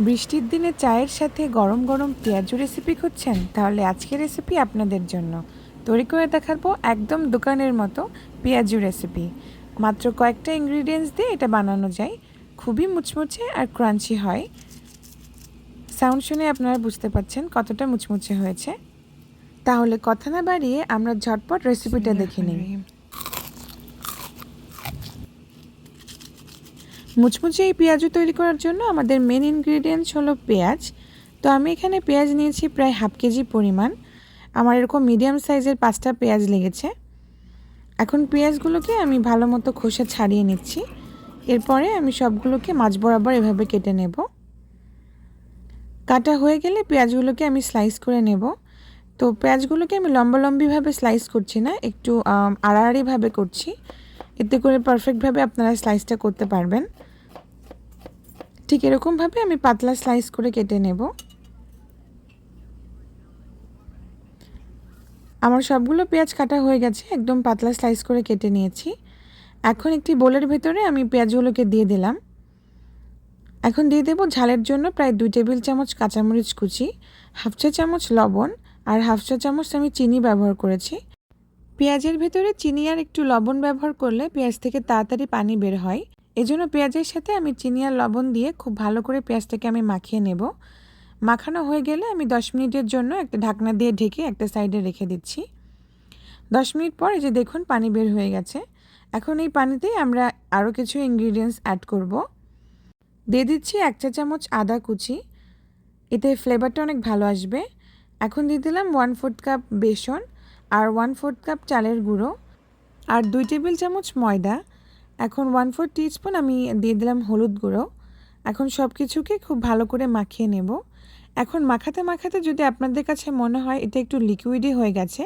বৃষ্টির দিনে চায়ের সাথে গরম গরম পেঁয়াজু রেসিপি খুঁজছেন? তাহলে আজকের রেসিপি আপনাদের জন্য। তৈরি করে দেখাবো একদম দোকানের মতো পেঁয়াজু রেসিপি মাত্র কয়েকটা ইনগ্রিডিয়েন্টস দিয়ে এটা বানানো যায়। খুবই মুচমুচে আর ক্রাঞ্চি হয়। সাউন্ড শুনে আপনারা বুঝতে পারছেন কতটা মুচমুচে হয়েছে। তাহলে কথা না বাড়িয়ে আমরা ঝটপট রেসিপিটা দেখে নিই। মুচমুচে এই পেঁয়াজু তৈরি করার জন্য আমাদের মেন ইনগ্রিডিয়েন্টস হলো পেঁয়াজ। তো আমি এখানে পেঁয়াজ নিয়েছি প্রায় হাফ কেজি পরিমাণ। আমার এরকম মিডিয়াম সাইজের পাঁচটা পেঁয়াজ লেগেছে। এখন পেঁয়াজগুলোকে আমি ভালো মতো খোসা ছাড়িয়ে নিচ্ছি। এরপরে আমি সবগুলোকে মাছ বরাবর এভাবে কেটে নেব। কাটা হয়ে গেলে পেঁয়াজগুলোকে আমি স্লাইস করে নেব। তো পেঁয়াজগুলোকে আমি লম্বালম্বিভাবে স্লাইস করছি না, একটু আড়াআড়িভাবে করছি। এতে করে পারফেক্টভাবে আপনারা স্লাইসটা করতে পারবেন। ঠিক এরকমভাবে আমি পাতলা স্লাইস করে কেটে নেব। আমার সবগুলো পেঁয়াজ কাটা হয়ে গেছে, একদম পাতলা স্লাইস করে কেটে নিয়েছি। এখন একটি বোলের ভেতরে আমি পেঁয়াজগুলোকে দিয়ে দিলাম। এখন দিয়ে দেবো ঝালের জন্য প্রায় দুই টেবিল চামচ কাঁচামরিচ কুচি, হাফ চা চামচ লবণ আর হাফ চা চামচ আমি চিনি ব্যবহার করেছি। পেঁয়াজের ভেতরে চিনি আর একটু লবণ ব্যবহার করলে পেঁয়াজ থেকে তাড়াতাড়ি পানি বের হয়। এজন্য পেঁয়াজের সাথে আমি চিনি আর লবণ দিয়ে খুব ভালো করে পেঁয়াজটাকে আমি মাখিয়ে নেব। মাখানো হয়ে গেলে আমি দশ মিনিটের জন্য একটা ঢাকনা দিয়ে ঢেকে একটা সাইডে রেখে দিচ্ছি। দশ মিনিট পর এই যে দেখুন পানি বের হয়ে গেছে। এখন এই পানিতেই আমরা আরও কিছু ইনগ্রিডিয়েন্টস অ্যাড করব। দিয়ে দিচ্ছি এক চা চামচ আদা কুচি। এতে ফ্লেভারটা অনেক ভালো আসবে। এখন দিয়ে দিলাম ওয়ান ফোর্থ কাপ বেসন আর ওয়ান ফোর্থ কাপ চালের গুঁড়ো। আর দুই টেবিল চামচ ময়দা। এখন ওয়ান ফোর টিস্পুন আমি দিয়ে দিলাম হলুদ গুঁড়ো। এখন সব কিছুকে খুব ভালো করে মাখিয়ে নেব। এখন মাখাতে মাখাতে যদি আপনাদের কাছে মনে হয় এটা একটু লিকুইডই হয়ে গেছে,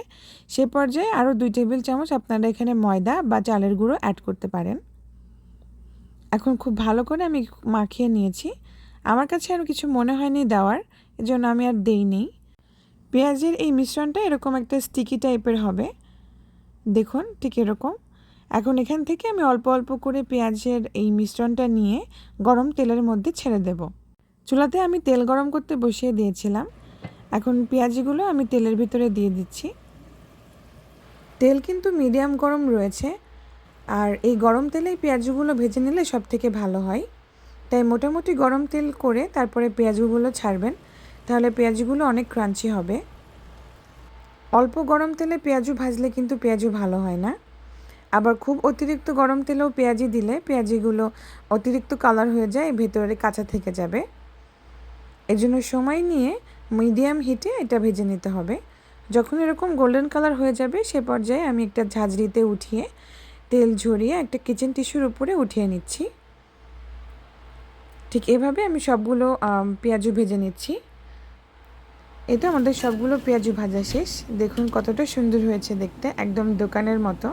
সে পর্যায়ে আরও দুই টেবিল চামচ আপনারা এখানে ময়দা বা চালের গুঁড়ো অ্যাড করতে পারেন। এখন খুব ভালো করে আমি মাখিয়ে নিয়েছি। আমার কাছে আর কিছু মনে হয়নি দেওয়ার, এজন্য আমি আর দেইনি। পেঁয়াজের এই মিশ্রণটা এরকম একটা স্টিকি টাইপের হবে। দেখুন ঠিক এরকম। এখন এখান থেকে আমি অল্প অল্প করে পেঁয়াজের এই মিশ্রণটা নিয়ে গরম তেলের মধ্যে ছেড়ে দেব। চুলাতে আমি তেল গরম করতে বসিয়ে দিয়েছিলাম। এখন পেঁয়াজিগুলো আমি তেলের ভিতরে দিয়ে দিচ্ছি। তেল কিন্তু মিডিয়াম গরম রয়েছে আর এই গরম তেলেই পেঁয়াজগুলো ভেজে নিলে সব থেকে ভালো হয়। তাই মোটামুটি গরম তেল করে তারপরে পেঁয়াজগুলো ছাড়বেন, তাহলে পেঁয়াজগুলো অনেক ক্রাঞ্চি হবে। অল্প গরম তেলে পেঁয়াজু ভাজলে কিন্তু পেঁয়াজু ভালো হয় না। আবার খুব অতিরিক্ত গরম তেলেও পেঁয়াজি দিলে পেঁয়াজিগুলো অতিরিক্ত কালার হয়ে যায়, ভেতরে কাঁচা থেকে যাবে। এজন্য সময় নিয়ে মিডিয়াম হিটে এটা ভেজে নিতে হবে। যখন এরকম গোল্ডেন কালার হয়ে যাবে, সে পর্যায়ে আমি একটা ঝাঁঝরিতে উঠিয়ে তেল ঝরিয়ে একটা কিচেন টিস্যুর উপরে উঠিয়ে নিচ্ছি। ঠিক এভাবে আমি সবগুলো পেঁয়াজু ভেজে নিচ্ছি। এটা আমাদের সবগুলো পেঁয়াজু ভাজা শেষ। দেখুন কতটা সুন্দর হয়েছে দেখতে, একদম দোকানের মতো।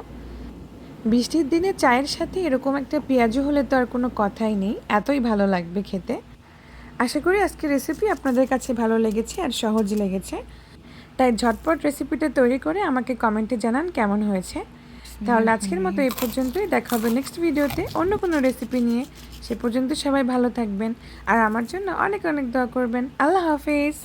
বৃষ্টির দিনে চায়ের সাথে এরকম একটা পেঁয়াজু হলে তো আর কোনো কথাই নেই, এতই ভালো লাগবে খেতে। আশা করি আজকের রেসিপি আপনাদের কাছে ভালো লেগেছে আর সহজ লেগেছে। তাই ঝটপট রেসিপিটা তৈরি করে আমাকে কমেন্টে জানান কেমন হয়েছে। তাহলে আজকের মতো এই পর্যন্তই, দেখা হবে নেক্সট ভিডিওতে অন্য কোনো রেসিপি নিয়ে। সে পর্যন্ত সবাই ভালো থাকবেন আর আমার জন্য অনেক অনেক দোয়া করবেন। আল্লাহ হাফেজ।